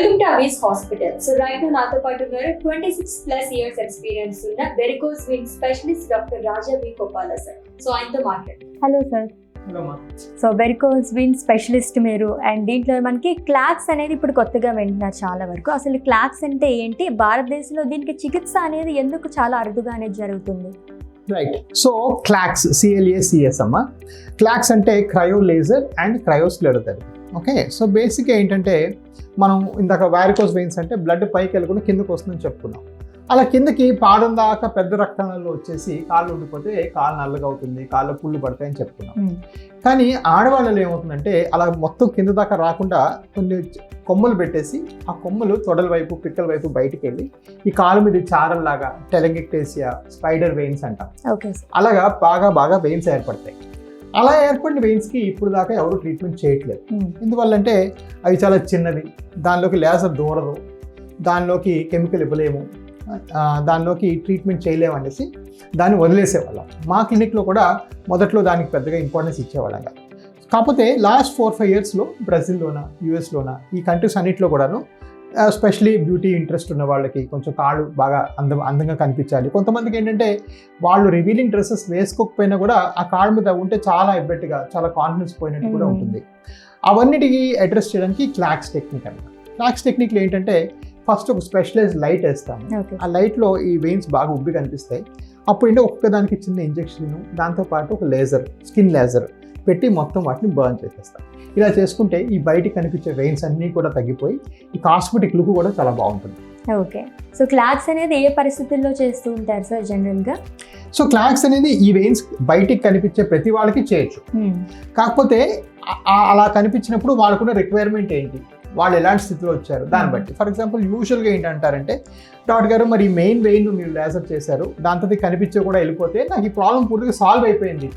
Welcome to Avis hospital so right నాతో పాటు ఉన్నారు. Twenty six plus years experience ఉన్న varicose vein specialist doctor Raja V Gopala sir so ఆయనతో మాట్లాడు. Hello sir so varicose vein specialist మీరు and దీంట్లో మనకి క్లాక్స్ అనేది ఇప్పుడు కొత్తగా వింటున్నారు చాలా వరకు. అసలు క్లాక్స్ అంటే ఏంటి? భారతదేశంలో దీనికి చికిత్స అనేది ఎందుకు చాలా అరుదుగా అనేది జరుగుతుంది? Right so CLaCS CLA CS అమ్మ. క్లాక్స్ అంటే cryo laser and cryosclerotherapy okay so బేసిక్గా ఏంటంటే మనం ఇందాక వారికోస్ వెయిన్స్ అంటే బ్లడ్ పైకి వెళ్ళకుండా కిందకు వస్తుందని చెప్పుకున్నాం. అలా కిందకి పాదం దాకా పెద్ద రక్తనాళాలు వచ్చేసి కాళ్ళు ఉండిపోతే కాళ్ళు నల్లగా అవుతుంది కాళ్ళు పుళ్ళు పడతాయని చెప్పుకున్నాం. కానీ ఆడవాళ్ళలో ఏమవుతుందంటే అలా మొత్తం కింద దాకా రాకుండా కొన్ని కొమ్మలు పెట్టేసి ఆ కొమ్మలు తొడల వైపు పిక్కల వైపు బయటికి వెళ్ళి ఈ కాలు మీద చారల్లాగా టెలంగిక్టేసియా స్పైడర్ వెయిన్స్ అంటాం. అలాగా బాగా బాగా వెయిన్స్ ఏర్పడతాయి. అలా ఏర్పడిన వెయిన్స్కి ఇప్పుడు దాకా ఎవరు ట్రీట్మెంట్ చేయట్లేదు. ఎందువల్లంటే అవి చాలా చిన్నవి. దానిలోకి లేజర్ దూరదు. దానిలోకి కెమికల్ ఇవ్వలేము. దానిలోకి ట్రీట్మెంట్ చేయలేము అనేసి దాన్ని వదిలేసేవాళ్ళం. మా క్లినిక్లో కూడా మొదట్లో దానికి పెద్దగా ఇంపార్టెన్స్ ఇచ్చేవాళ్ళం కాదు. కాకపోతే లాస్ట్ ఫోర్ ఫైవ్ ఇయర్స్లో బ్రెజిల్లోన యూఎస్లోన ఈ కంట్రీస్ అన్నింటిలో కూడాను స్పెషలీ బ్యూటీ ఇంట్రెస్ట్ ఉన్న వాళ్ళకి కొంచెం కాళ్ళు బాగా అందం అందంగా కనిపించాలి. కొంతమందికి ఏంటంటే వాళ్ళు రివీలింగ్ డ్రెస్సెస్ వేసుకోకపోయినా కూడా ఆ కాళ్ళ మీద ఉంటే చాలా ఎబ్బెట్టుగా చాలా కాన్ఫిడెన్స్ పోయినట్టు కూడా. ఉంటుంది. అవన్నిటికి అడ్రస్ చేయడానికి క్లాక్స్ టెక్నిక్ అన్నమాట. క్లాక్స్ టెక్నిక్లో ఏంటంటే ఫస్ట్ ఒక స్పెషలైజ్ లైట్ వేస్తాము. ఆ లైట్లో ఈ వెయిన్స్ బాగా ఉబ్బి కనిపిస్తాయి. అప్పుడు ఏంటో ఒక్క దానికి చిన్న ఇంజెక్షన్ దాంతోపాటు ఒక లేజర్ స్కిన్ లేజర్ పెట్టి మొత్తం వాటిని బర్న్ చేసేస్తాం. ఇలా చేసుకుంటే ఈ బయటికి కనిపించే వెయిన్స్ అన్నీ కూడా తగ్గిపోయి ఈ కాస్మెటిక్ లుక్ కూడా చాలా బాగుంటుంది. ఓకే. సో క్లాక్స్ అనేది ఏ పరిస్థితుల్లో చేస్తూ ఉంటారు సార్ జనరల్గా? సో క్లాక్స్ అనేది ఈ వెయిన్స్ బయటికి కనిపించే ప్రతి వాళ్ళకి చేయొచ్చు. కాకపోతే అలా కనిపించినప్పుడు వాళ్ళకున్న రిక్వైర్మెంట్ ఏంటి? వాళ్ళు ఎలాంటి స్థితిలో వచ్చారు? దాన్ని బట్టి. ఫర్ ఎగ్జాంపుల్ యూజువల్గా ఏంటంటారంటే డాక్టర్ గారు మరి మెయిన్ వెయిన్ మీరు లేజర్ చేశారు. దాంతో కనిపించే కూడా వెళ్ళిపోతే నాకు ఈ ప్రాబ్లం పూర్తిగా సాల్వ్ అయిపోయింది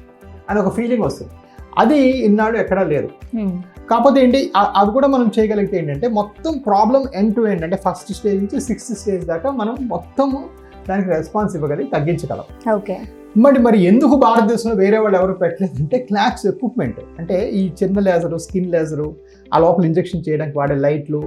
అని ఒక ఫీలింగ్ వస్తుంది. అది ఇన్నాడు ఎక్కడా లేదు. కాకపోతే ఏంటి అది కూడా మనం చేయగలిగితే ఏంటంటే మొత్తం ప్రాబ్లం ఎండ్ టు ఎండ్ అంటే ఫస్ట్ స్టేజ్ నుంచి సిక్స్త్ స్టేజ్ దాకా మనం మొత్తము దానికి రెస్పాన్స్ ఇవ్వగలిగి తగ్గించగలం. ఓకే మరి మరి ఎందుకు భారతదేశంలో వేరే వాళ్ళు ఎవరు పెట్టలేదంటే క్లాక్స్ ఎక్విప్మెంట్ అంటే ఈ చిన్న లేజరు స్కిన్ లేజరు ఆ లోపల ఇంజెక్షన్ చేయడానికి వాడే లైట్లు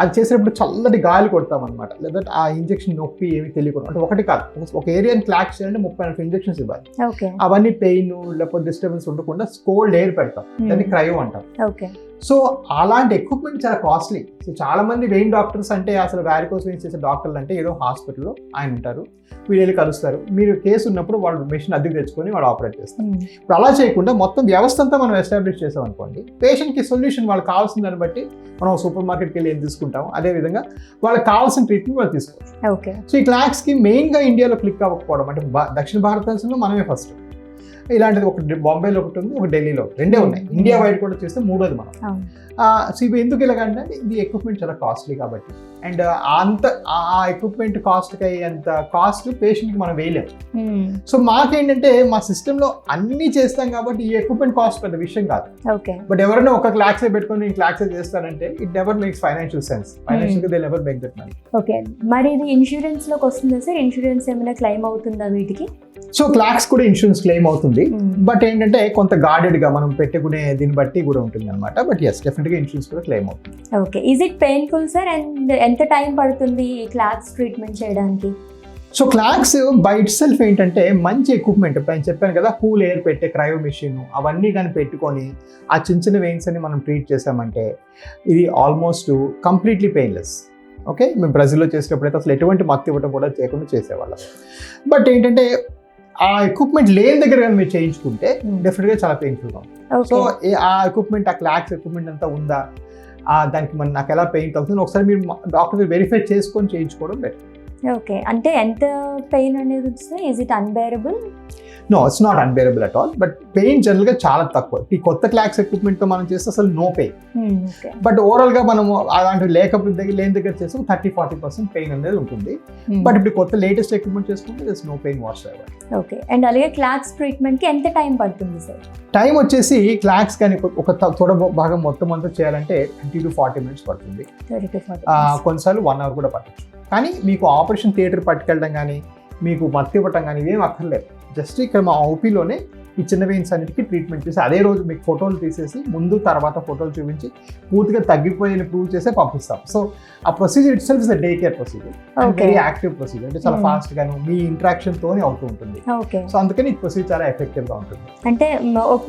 అది చేసేటప్పుడు చల్లటి గాలి కొడతాం అనమాట లేదా ఆ ఇంజెక్షన్ నొప్పి ఏమి తెలియకుండా అంటే ఒకటి కాదు. ఒక- ఏరియాని క్లాక్స్ చేయాలంటే ముప్పై నలభై ఇంజెక్షన్స్ ఇవ్వాలి. అవన్నీ పెయిన్ లేకపోతే డిస్టర్బెన్స్ ఉండకుండా కోల్డ్ ఎయిర్ పెడతాం. దాన్ని క్రయో అంటాం. ఓకే. సో అలాంటి ఎక్విప్మెంట్ చాలా కాస్ట్లీ సో చాలా మంది వెయిన్ డాక్టర్స్ అంటే అసలు వ్యారికోస్ వెయిన్స్ చేసే డాక్టర్లు అంటే ఏదో హాస్పిటల్లో ఆయన ఉంటారు. వీళ్ళు వెళ్ళి కలుస్తారు. మీరు కేసు ఉన్నప్పుడు వాళ్ళు మెషిన్ అద్దెకు తెచ్చుకొని వాళ్ళు ఆపరేట్ చేస్తారు. ఇప్పుడు అలా చేయకుండా మొత్తం వ్యవస్థ అంతా మనం ఎస్టాబ్లిష్ చేసాం అనుకోండి పేషెంట్కి సొల్యూషన్ వాళ్ళకి కావాల్సిన దాన్ని బట్టి మనం సూపర్ మార్కెట్కి వెళ్ళి ఏం తీసుకుంటాం అదేవిధంగా వాళ్ళకి కావాల్సిన ట్రీట్మెంట్ వాళ్ళు తీసుకోవచ్చు. ఓకే సో ఈ క్లాక్స్కి మెయిన్గా ఇండియాలో క్లిక్ అవ్వకపోవడం అంటే దక్షిణ భారతదేశంలో మనమే ఫస్ట్ ఇలాంటిది ఒకటి బాంబేలో ఒకటి ఉంది ఒక ఢిల్లీలో ఒకటి. రెండే ఉన్నాయి. ఇండియా వైడ్ కూడా చేస్తే మూడోది మనం సో ఇవి ఎందుకు ఇలాగంటే ఇది ఎక్విప్మెంట్ చాలా కాస్ట్లీ కాబట్టి అండ్ అంత ఆ ఎక్విప్మెంట్ కాస్ట్కి అయ్యేంత కాస్ట్ పేషెంట్కి మనం వేయలేము సో మాకేంటంటే మా సిస్టంలో అన్నీ చేస్తాం కాబట్టి ఈ ఎక్విప్మెంట్ కాస్ట్ పెద్ద విషయం కాదు. బట్ ఎవరైనా ఒక క్లాక్సే పెట్టుకొని నేను క్లాక్సే చేస్తానంటే it never makes financial sense financial they never make that money okay మరి ఇది ఇన్సూరెన్స్లోకి వస్తుందా సార్ ఇన్సూరెన్స్ ఏమైనా క్లెయిమ్ అవుతుందా వీటికి? సో క్లాక్స్ కూడా ఇన్సూరెన్స్ క్లెయిమ్ అవుతుంది. బట్ ఏంటంటే కొంత guarded గా మనం పెట్టుకునే దీన్ని బట్టి కూడా ఉంటుంది అనమాట బట్ ఎస్ డెఫినెట్గా ఇన్సూరెన్స్ కూడా క్లెయిమ్ అవుతుంది. Okay is it painful sir and ఎంత టైం పడుతుంది ఈ క్లాక్స్ ట్రీట్మెంట్ చేయడానికి? So clocks by itself ఏంటంటే మంచి ఎక్విప్మెంట్. నేను చెప్పాను కదా కూల్ ఎయిర్ పెట్టే క్రయో మిషన్ అవన్నీ కానీ పెట్టుకొని ఆ చిన్న చిన్న వెయిన్స్ అని మనం ట్రీట్ చేసామంటే ఇది ఆల్మోస్ట్ కంప్లీట్లీ పెయిన్లెస్ ఓకే మేము బ్రెజిల్లో చేసేటప్పుడు అయితే అసలు ఎటువంటి మత్తు ఇవ్వడం కూడా చేయకుండా చేసేవాళ్ళం. బట్ ఏంటంటే ఆ ఎక్విప్మెంట్ లేని దగ్గర కానీ మీరు చేయించుకుంటే డెఫినెట్గా చాలా పెయిన్ఫుల్గా సో ఆ ఎక్విప్మెంట్ ఆ క్లాక్స్ ఎక్విప్మెంట్ అంతా ఉందా? దానికి మన నాకు ఎలా పెయింట్ అవుతుంది ఒకసారి మీరు డాక్టర్ వెరిఫై చేసుకొని చేయించుకోవడం బెటర్ ఓకే. అంటే ఎంత పెయిన్ అనేది వస్తుంది is it unbearable no it's not unbearable at all but pain జనరల్గా చాలా తక్కువ. ఈ కొత్త క్లాక్స్ ఎక్విప్మెంట్తో మనం చేస్తే అసలు నో పెయిన్ బట్ ఓవరాల్గా మనము అలాంటివి లేకపోతే దగ్గర లేని దగ్గర చేస్తే థర్టీ ఫార్టీ పర్సెంట్ పెయిన్ అనేది ఉంటుంది. బట్ ఇప్పుడు కొత్త లేటెస్ట్ ఎక్విప్మెంట్ చేసుకుంటే thus no pain whatsoever okay and అలాగే క్లాక్స్ ట్రీట్మెంట్కి ఎంత టైం పడుతుంది సార్ టైం వచ్చేసి క్లాక్స్ కానీ ఒక తొడ భాగం మొత్తం అంతా చేయాలంటే థర్టీ టు ఫార్టీ మినిట్స్ పడుతుంది. కొన్నిసార్లు వన్ అవర్ కూడా పట్టచ్చు. కానీ మీకు ఆపరేషన్ థియేటర్ పట్టుకెళ్ళడం కానీ మీకు మత్తి ఇవ్వటం కానీ ఇవేం అక్కర్లేదు. జస్ట్ ఇక్కడ మా ఓపీలోనే ఈ చిన్న వెయిన్స్ అన్నిటికీ ట్రీట్మెంట్ చేసి అదే రోజు మీకు ఫోటోలు తీసేసి ముందు తర్వాత ఫోటోలు చూపించి పూర్తిగా తగ్గిపోయిన ప్రూవ్ చేసే పంపిస్తాం. సో ఆ procedure itself is day care procedure very active procedure అంటే చాలా Hmm. ఫాస్ట్ గాను మీ ఇంటరాక్షన్ తోనే అవుతూ ఉంటుంది. సో అందుకని ఈ ప్రొసీజర్ చాలా ఎఫెక్టివ్గా ఉంటుంది. అంటే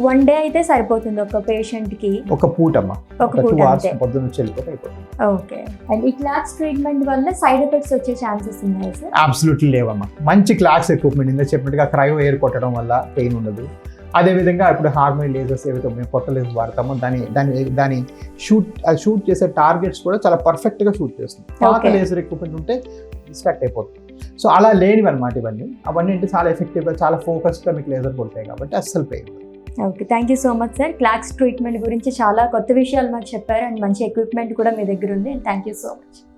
వన్ డే అయితే సరిపోతుంది ఒక పేషెంట్కి? ఒక పూట అమ్మా. ఒక టూ అవర్స్ పొద్దున్న వచ్చి వెళ్ళిపోతే అయిపోతుంది. ఓకే అండ్ ఈ క్లాక్స్ ట్రీట్మెంట్ వల్ల సైడ్ ఎఫెక్ట్స్ వచ్చే ఛాన్సెస్ ఉన్నాయి సార్ అబ్సల్యూట్లీ లేవమ్మా. మంచి క్లాస్ ఎక్విప్మెంట్ ఇందా చెప్పినట్టుగా క్రయో ఎయిర్ కొట్టడం వల్ల పెయిన్ ఉండదు. అదేవిధంగా ఇప్పుడు హార్మోన్ లేజర్స్ ఏవైతే మేము కొత్త లేజర్స్ వాడతామో దాని దాని దాని షూట్ షూట్ చేసే టార్గెట్స్ కూడా చాలా పర్ఫెక్ట్గా షూట్ చేస్తుంది పాత. లేజర్ ఎక్విప్మెంట్ ఉంటే డిస్ట్రాక్ట్ అయిపోతుంది సో అలా లేనివి అనమాట ఇవన్నీ. అవన్నీ అంటే చాలా ఎఫెక్టివ్గా చాలా ఫోకస్డ్గా మీకు లేజర్ కొడతాయి కాబట్టి అస్సలు pain okay thank you so much sir Klox treatment గురించి చాలా కొత్త విషయాలు మాకు చెప్పారు. అండ్ మంచి ఎక్విప్మెంట్ కూడా మీ దగ్గర ఉంది. Thank you so much